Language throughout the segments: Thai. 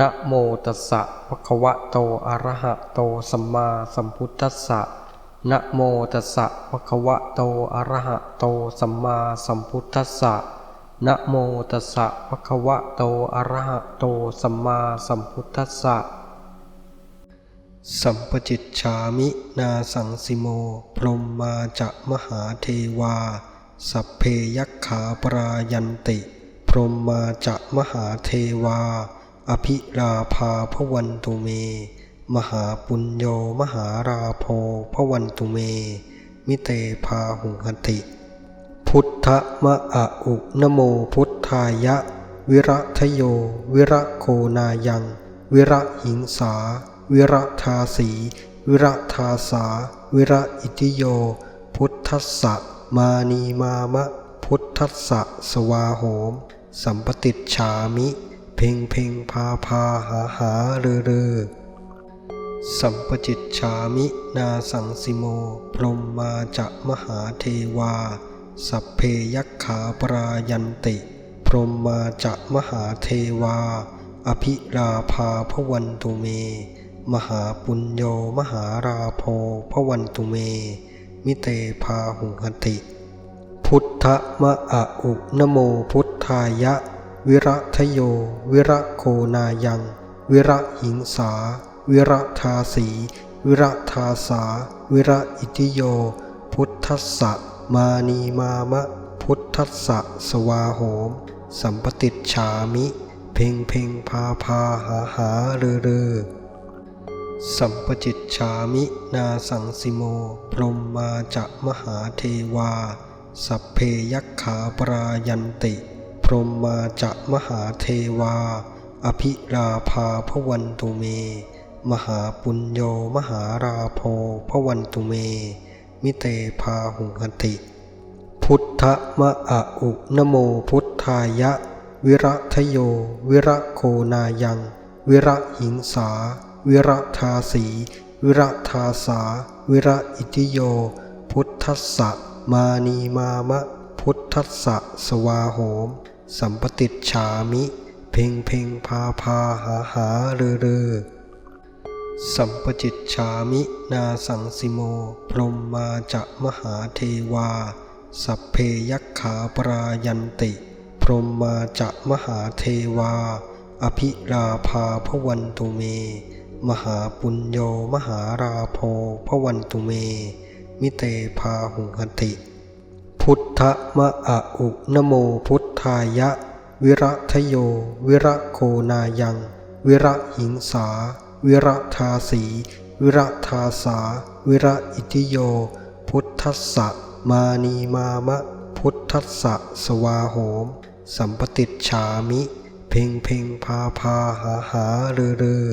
นะโมตัสสะภะคะวะโตอะระหะโตสัมมาสัมพุทธัสสะนะโมตัสสะภะคะวะโตอะระหะโตสัมมาสัมพุทธัสสะนะโมตัสสะภะคะวะโตอะระหะโตสัมมาสัมพุทธัสสะสัมปจิตฉามินาสังสิโม พรหมมาจะมหาเทวา สัพเพยักขาปรายันติ พรหมมาจะมหาเทวา อภิราภาพวันตุเม มหาปุญโยมหาราโพพวันตุเม มิเตพาหุหติ พุทธมะอะอุนโมพุทธายะ วิระทโย วิระโคนายัง วิระหิงสา วิระทาสี วิระทาสา วิระอิติโย พุทธัสสะมานีมามะ พุทธัสสะสวาโหม สัมปติจฉามิ เพ่งเพ่งพาพาหาหาเรือเรือสัมปจิตฉามินาสังสิโม พรหมมาจะมหาเทวา สัพเพยักขาปรายันติ พรหมมาจะมหาเทวา อภิราภาพวันตุเม มหาปุญโยมหาราโพพวันตุเม มิเตพาหุหติ พุทธมะอะอุนโมพุทธายะ วิระทโย วิระโคนายัง วิระหิงสา วิระทาสี วิระทาสา วิระอิติโย พุทธัสสะมานีมามะ พุทธัสสะสวาโหม สัมปติฉามิ เพ่งเพ่งพาพาหาหาเรือเรือสัมปจิตฉามินาสังสิโม พรมมาจะมหาเทวา สัพเพยักขาปรายันติ พรหมาจะมหาเทวา อภิราภาพวันตุเม มหาปุญโยมหาราโพพวันตุเม มิเตพาหุหติ พุทธมะอะอุนโมพุทธายะ วิระทโย วิระโคนายัง วิระหิงสา วิระทาสี วิระทาสา วิระอิติโย พุทธัสสะมานีมามะพุทธัสสะสวาโหม สัมปติจฉามิ เพ่งเพ่งพาพาหาหาเรือเรือสัมปจิตฉามินาสังสิโม พรหมมาจะมหาเทวา สัพเพยักขาปรายันติ พรหมมาจะมหาเทวา อภิราภาพวันตุเม มหาปุญโยมหาราโพพวันตุเม มิเตพาหุหติ พุทธมะอะอุนโมพุทธายะ วิระทโย วิระโคนายัง วิระหิงสา วิระทาสี วิระทาสา วิระอิติโย พุทธัสสะมานีมามะ พุทธัสสะสวาโหม สัมปติจฉามิ เพ่งเพ่งพาพาหาหาเรือเรือ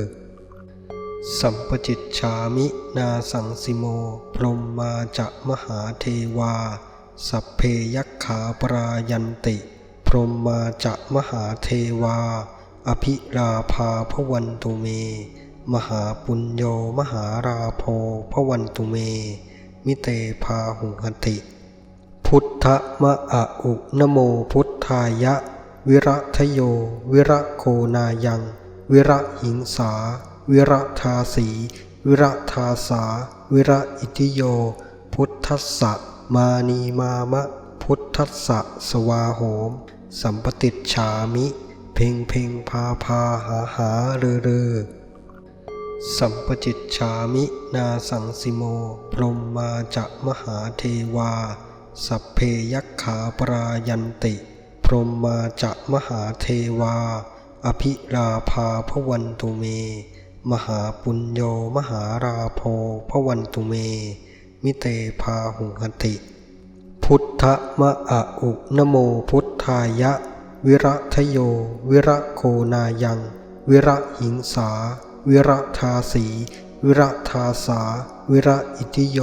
สัมปจิตฉามินาสังสิโม พรหมมาจะมหาเทวา สัพเพยักขาปรายันติ พรหมมาจะมหาเทวา อภิราภาพวันตุเม มหาปุญโยมหาราโพพวันตุเม มิเตพาหุหติ พุทธมะอะอุนโมพุทธายะ วิระทโย วิระโคนายัง วิระหิงสา วิระทาสี วิระทาสา วิระอิติโย พุทธัสสะ มานีมามะพุทธัสสะสวาโหม สัมปติฉามิ เพ่งเพ่งพาพาหาหาเรือเรือสัมปจิตฉามินาสังสิโม พรหมมาจะมหาเทวา สัพเพยักขาปรายันติ พรหมมาจะมหาเทวา อภิราภาพวันตุเม มหาปุญโยมหาราโพพวันตุเม มิเตพาหุหติ พุทธมะอะอุนโมพุทธายะ วิระทโย วิระโคนายัง วิระหิงสา วิระทาสี วิระทาสา วิระอิติโย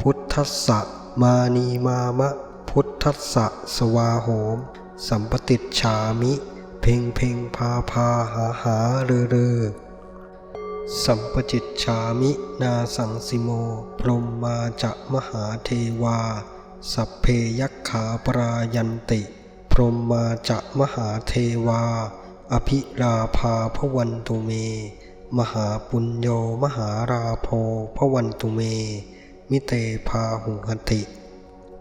พุทธัสสะมานีมามะ พุทธัสสะสวาโหม สัมปติฉามิ เพ่งเพ่งพาพาหาหาเรือเรือ สัมปจิตฉามินาสังสิโม พรหมมาจะมหาเทวา สัพเพยักขาปรายันติ พรหมมาจะมหาเทวา อภิราภาพวันตุเม มหาปุญโยมหาราโพพวันตุเม มิเตพาหุหติ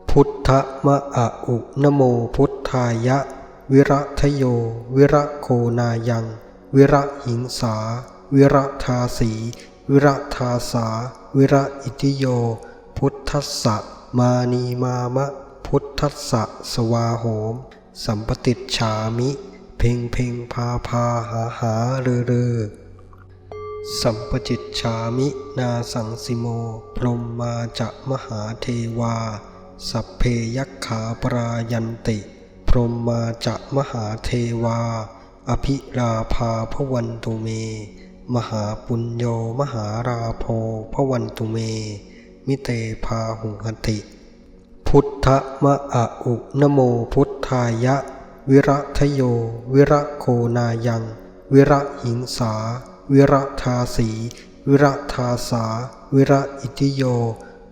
พุทธมะอะอุนโมพุทธายะ วิระทโย วิระโคนายัง วิระหิงสา วิระทาสี วิระทาสา วิระอิติโย พุทธัสสะมานีมามะ พุทธัสสะสวาโหม สัมปติฉามิ เพ่งเพ่งพาพาหาหาเรือเรือสัมปจิตฉามินาสังสิโม พรหมมาจะมหาเทวา สัพเพยักขาปรายันติ พรหมมาจะมหาเทวา อภิราภาพวันตุเม มหาปุญโยมหาราโพพวันตุเม มิเตพาหุหติ พุทธมะอะอุนโมพุทธายะ วิระทโย วิระโคนายัง วิระหิงสา วิระทาสี วิระทาสา วิระอิติโย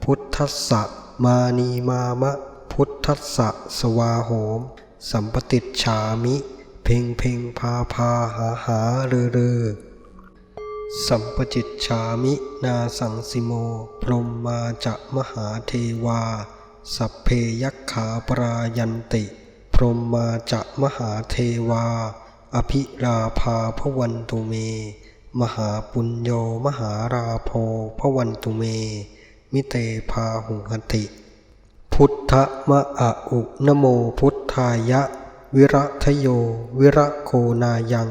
พุทธัสสะมานีมามะ พุทธัสสะสวาโหม สัมปติฉามิ เพ่งเพ่งพาพาหาหาเรือเรือ สัมปจิตฉามินาสังสิโม พรหมมาจะมหาเทวา สัพเพยักขาปรายันติ พรหมมาจะมหาเทวา อภิราภาพวันตุเม มหาปุญโยมหาราโพพวันตุเม มิเตพาหุหติ พุทธมะอะอุนโมพุทธายะ วิระทโย วิระโคนายัง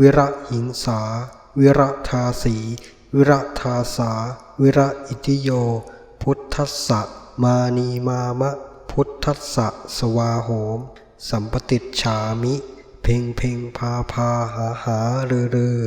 วิระหิงสา วิระทาสี วิระทาสา วิระอิติโย พุทธัสสะมานีมามะ พุทธัสสะสวาโหม สัมปติชฉามิ เพ่งเพ่งพาพาหาหาเรือเรือ